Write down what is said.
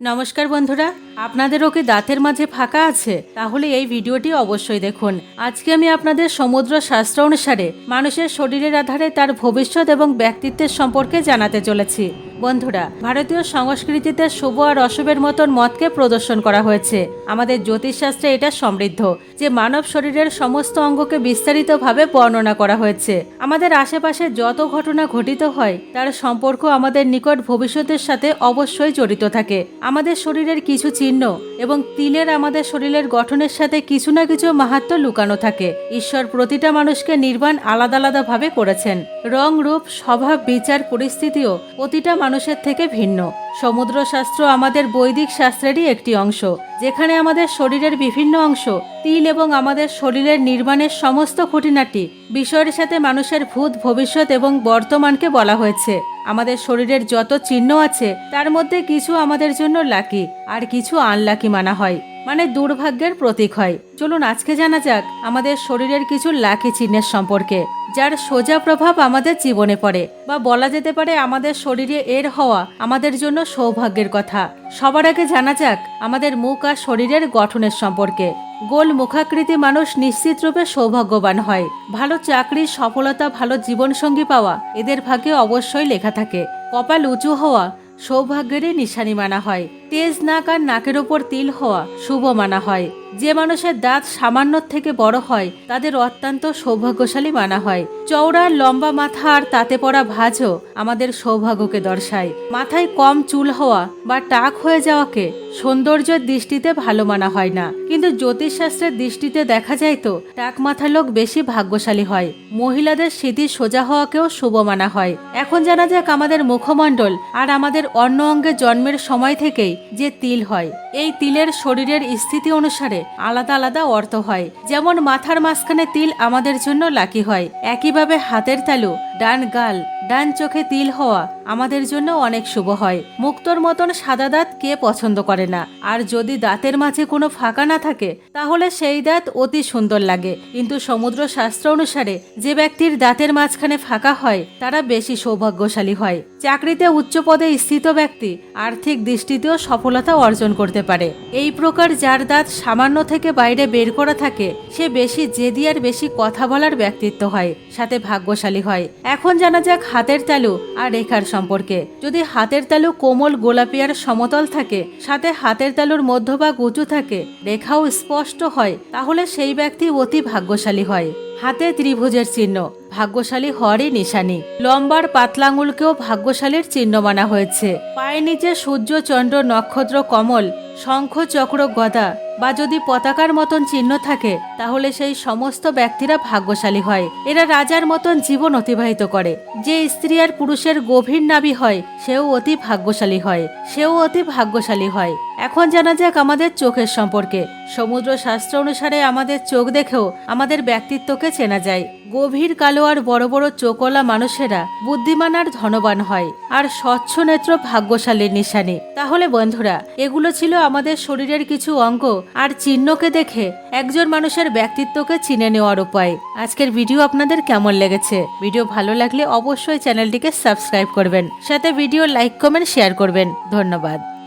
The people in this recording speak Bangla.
নমস্কার বন্ধুরা আপনাদের ওকে দাঁতের মাঝে ফাঁকা আছে? তাহলে এই ভিডিওটি অবশ্যই দেখুন। আজকে আমি আপনাদের সমুদ্র শাস্ত্র অনুসারে মানুষের শরীরের আধারে তার ভবিষ্যৎ এবং ব্যক্তিত্বের সম্পর্কে জানাতে চলেছি। বন্ধুরা, ভারতীয় সংস্কৃতিতে শুভ আর অশুভের মতন মতকে প্রদর্শন করা হয়েছে। আমাদের জ্যোতিষশাস্ত্রে এটা সমৃদ্ধ, যে মানব শরীরের সমস্ত অঙ্গকে বিস্তারিতভাবে বর্ণনা করা হয়েছে। আমাদের আশেপাশে যত ঘটনা ঘটিত হয়, তার সম্পর্ক আমাদের নিকট ভবিষ্যতের সাথে অবশ্যই জড়িত থাকে। আমাদের শরীরের কিছু চিহ্ন এবং তিলের আমাদের শরীরের গঠনের সাথে কিছু না কিছু মাহাত্ম লুকানো থাকে। ঈশ্বর প্রতিটা মানুষকে নির্বাণ আলাদা আলাদাভাবে করেছেন। রং, রূপ, স্বভাব, বিচার, পরিস্থিতিও প্রতিটা মানুষের থেকে ভিন্ন। সমুদ্র শাস্ত্র আমাদের বৈদিক শাস্ত্রেরই একটি অংশ, যেখানে আমাদের শরীরের বিভিন্ন অংশ, তিল এবং আমাদের শরীরের নির্মাণের সমস্ত খুঁটিনাটি বিষয়ের সাথে মানুষের ভূত ভবিষ্যৎ এবং বর্তমানকে বলা হয়েছে। আমাদের শরীরের যত চিহ্ন আছে, তার মধ্যে কিছু আমাদের জন্য লাকি, আর কিছু আনলাকি মানা হয়। মানে দুর্ভাগ্যের প্রতীক হয়। চলুন আজকে জানা যাক আমাদের শরীরের কিছু লাকি চিহ্নের সম্পর্কে, যার সোজা প্রভাব আমাদের জীবনে পড়ে বা বলা যেতে পারে আমাদের শরীরে এর হওয়া আমাদের জন্য সৌভাগ্যের কথা। সবার আগে জানা যাক আমাদের মুখ আর শরীরের গঠনের সম্পর্কে। গোল মুখাকৃতি মানুষ নিশ্চিত রূপে সৌভাগ্যবান হয়। ভালো চাকরি, সফলতা, ভালো জীবনসঙ্গী পাওয়া এদের ভাগ্যে অবশ্যই লেখা থাকে। কপাল উঁচু হওয়া সৌভাগ্যেরই নিশানি মানা হয়। তেজ নাক আর নাকের ওপর তিল হওয়া শুভ মানা হয়। যে মানুষের দাঁত সামান্য থেকে বড় হয়, তাদের অত্যন্ত সৌভাগ্যশালী মানা হয়। চওড়া, লম্বা মাথা আর তাতে পড়া ভাঁজও আমাদের সৌভাগ্যকে দর্শায়। মাথায় কম চুল হওয়া বা টাক হয়ে যাওয়াকে সৌন্দর্যের দৃষ্টিতে ভালো মানা হয় না। কিন্তু জ্যোতিষশাস্ত্রের দৃষ্টিতে দেখা যায় তো, টাক মাথা লোক বেশি ভাগ্যশালী হয়। মহিলাদের স্মৃতি সোজা হওয়াকেও শুভ মানা হয়। এখন জানা যাক আমাদের মুখমণ্ডল আর আমাদের অন্য অঙ্গে জন্মের সময় থেকেই যে তিল হয়। এই তিলের শরীরের স্থিতি অনুসারে আলাদা আলাদা অর্থ হয়। যেমন মাথার মাঝখানে তিল আমাদের জন্য লাকি হয়। একইভাবে হাতের তালু, ডান গাল, ডান চোখে তিল হওয়া আমাদের জন্য অনেক শুভ হয়। মুক্তর মতন সাদা দাঁত কে পছন্দ করে না? আর যদি দাঁতের মাঝে কোনো ফাঁকা না থাকে, তাহলে সেই দাঁত অতি সুন্দর লাগে। কিন্তু সমুদ্র শাস্ত্র অনুসারে যে ব্যক্তির দাঁতের মাঝখানে ফাঁকা হয়, তারা বেশি সৌভাগ্যশালী হয়। চাকরিতে উচ্চ পদে স্থিত ব্যক্তি আর্থিক দৃষ্টিতেও সফলতা অর্জন করতে পারে। এই প্রকার যার দাঁত সামান্য থেকে বাইরে বের করা থাকে, সে বেশি জেদি আর বেশি কথা বলার ব্যক্তিত্ব হয়, সাথে ভাগ্যশালী হয়। এখন জানা যাক হাতের তালু আর রেখার সম্পর্কে। যদি হাতের তালু কোমল গোলাপি আর সমতল থাকে, সাথে হাতের তালুর মধ্যভাগ উঁচু থাকে, রেখাও স্পষ্ট হয়, তাহলে সেই ব্যক্তি অতি ভাগ্যশালী হয়। হাতে ত্রিভুজের চিহ্ন, ভাগ্যশালী হওয়ারই নিশানি। লম্বার পাতলা আঙুলকেও ভাগ্যশালীর চিহ্ন মানা হয়েছে। পায়ের নিচে সূর্য, চন্দ্র, নক্ষত্র, কমল শঙ্খ চক্র গদা বা যদি পতাকার মতন চিহ্ন থাকে, তাহলে সেই সমস্ত ব্যক্তিরা ভাগ্যশালী হয়। এরা রাজার মতন জীবন অতিবাহিত করে। যে স্ত্রী আর পুরুষের গভীর নাবি হয়, সেও অতি ভাগ্যশালী হয়। সেও অতি ভাগ্যশালী হয়। এখন জানা যাক আমাদের চোখের সম্পর্কে। সমুদ্র শাস্ত্র অনুসারে আমাদের চোখ দেখেও আমাদের ব্যক্তিত্বকে চেনা যায়। গভীর কালো আর বড় বড় চোখওয়ালা মানুষেরা বুদ্ধিমান আর ধনবান হয় আর স্বচ্ছ নেত্র ভাগ্যশালীর নিশানি। তাহলে বন্ধুরা, এগুলো ছিল আমাদের শরীরের কিছু অঙ্গ আর চিহ্নকে দেখে একজন মানুষের ব্যক্তিত্বকে চিনে নেওয়ার উপায়। আজকের ভিডিও আপনাদের কেমন লেগেছে? ভিডিও ভালো লাগলে অবশ্যই চ্যানেলটিকে সাবস্ক্রাইব করবেন। সাথে ভিডিও লাইক, কমেন্ট, শেয়ার করবেন। ধন্যবাদ।